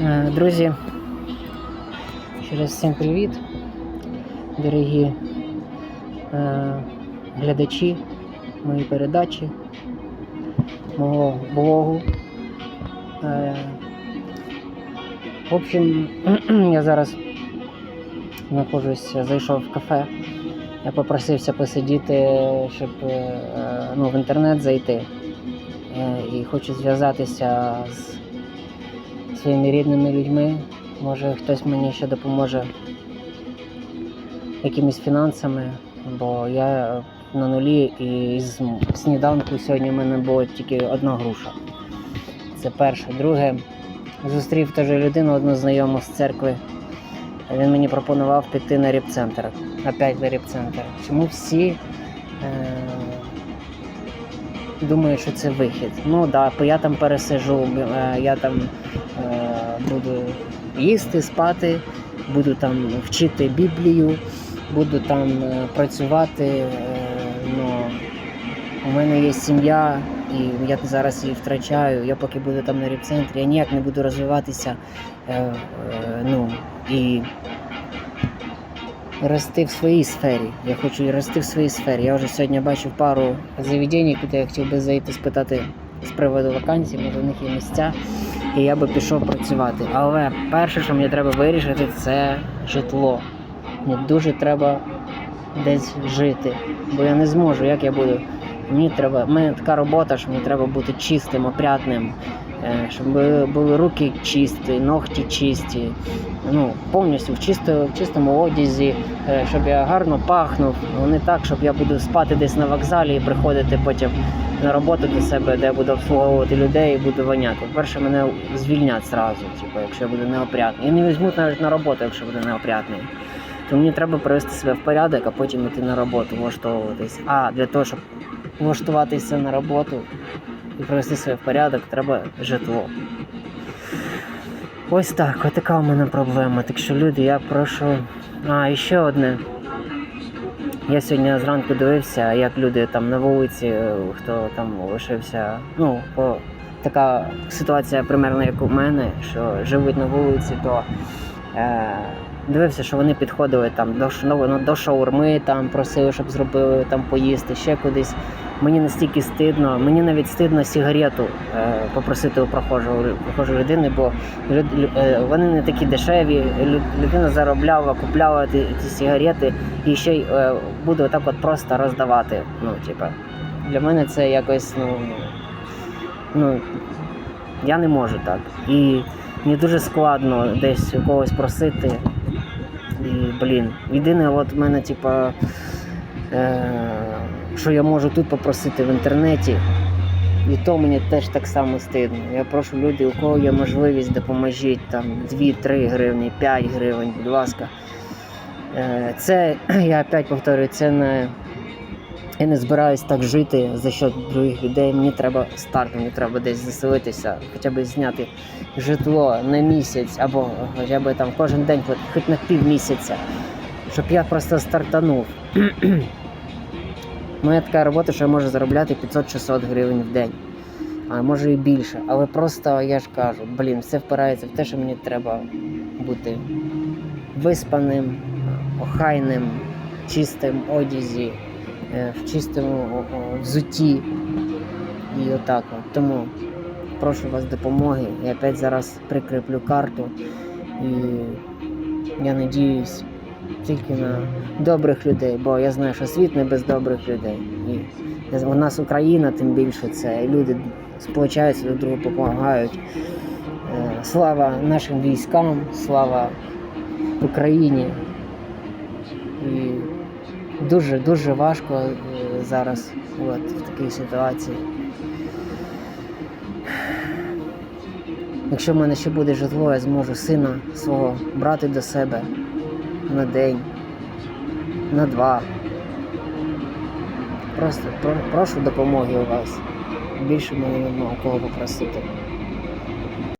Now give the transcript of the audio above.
Е, Друзі, ще раз всім привіт, дорогі е, глядачі моєї передачі, мого блогу. Е, в общем, я зараз знаходжусь, зайшов в кафе. Я попросився посидіти, щоб ну, в інтернет зайти. І хочу зв'язатися з своїми рідними людьми. Може хтось мені ще допоможе якимись фінансами, бо я на нулі і з сніданку сьогодні в мене було тільки одна груша. Це перше. Друге, зустрів теж людину, одну знайому з церкви. Він мені пропонував піти на репцентр. Опять на репцентр. Чому всі е- думають, що це вихід? Ну да, я там пересижу, е- я там е- буду їсти, спати, буду там вчити Біблію, буду там е- працювати. Ну, у мене є сім'я, і я зараз її втрачаю. Я поки буду там на репцентрі, я ніяк не буду розвиватися. Ну, і рости в своїй сфері. Я хочу рости в своїй сфері. Я вже сьогодні бачив пару заведень, куди я хотів би зайти спитати з приводу вакансій, може в них є місця, і я би пішов працювати. Але перше, що мені треба вирішити, це житло. Мені дуже треба десь жити, бо я не зможу, як я буду. Мені треба, в мене така робота, що мені треба бути чистим, опрятним, щоб були- руки чисті, ногті чисті, ну, повністю в, чисто, в чистому одязі, е, щоб я гарно пахнув, ну, не так, щоб я буду спати десь на вокзалі і приходити потім на роботу до себе, де я буду обслуговувати людей і буду воняти. Перше, мене звільнять зразу, типу, якщо я буду неопрятний. І не візьмуть навіть на роботу, якщо буду неопрятний. То мені треба привести себе в порядок, а потім йти на роботу, влаштовуватись. А для того, щоб влаштуватися на роботу і привести себе в порядок, треба житло. Ось так, ось така у мене проблема. Так що люди, я прошу. А, і ще одне. Я сьогодні зранку дивився, як люди там на вулиці, е, хто там лишився. Ну, по така ситуація примерно як у мене, що живуть на вулиці, то е, дивився, що вони підходили там до, ну, до шаурми, там просили, щоб зробили там поїсти, ще кудись. Мені настільки стидно, мені навіть стидно сигарету е, попросити у прохожого прохожої людини, бо е, вони не такі дешеві. Лю- людина заробляла, купляла ті, ті сигарети і ще й е, буде отак от просто роздавати. Ну, типа, для мене це якось, ну, ну я не можу так. І мені дуже складно десь у когось просити. І, блін, єдине, от в мене, типа, е, що я можу тут попросити в інтернеті, і то мені теж так само стидно. Я прошу люди, у кого є можливість, допоможіть там 2-3 гривні, 5 гривень, будь ласка. Е, Це, я опять повторюю, це не. Я не збираюсь так жити за счет других людей. Мені треба старт, мені треба десь заселитися, хоча б зняти житло на місяць або хоча б там кожен день, хоч- на пів місяця, щоб я просто стартанув. Моя така робота, що я можу заробляти 500-600 гривень в день, а може і більше. Але просто я ж кажу, блін, все впирається в те, що мені треба бути виспаним, охайним, чистим одязі, е, в чистому взутті. І отак. Тому прошу вас допомоги. Я опять зараз прикріплю карту. І я надіюсь тільки на добрих людей, бо я знаю, що світ не без добрих людей. І у нас Україна, тим більше це. Люди сполучаються друг другу, допомагають. Е, Слава нашим військам, слава Україні. І дуже дуже важко е, зараз от, в такій ситуації. Якщо в мене ще буде житло, я зможу сина свого брати до себе на день, на два. Просто про- прошу допомоги у вас. Більше мені нема у кого попросити.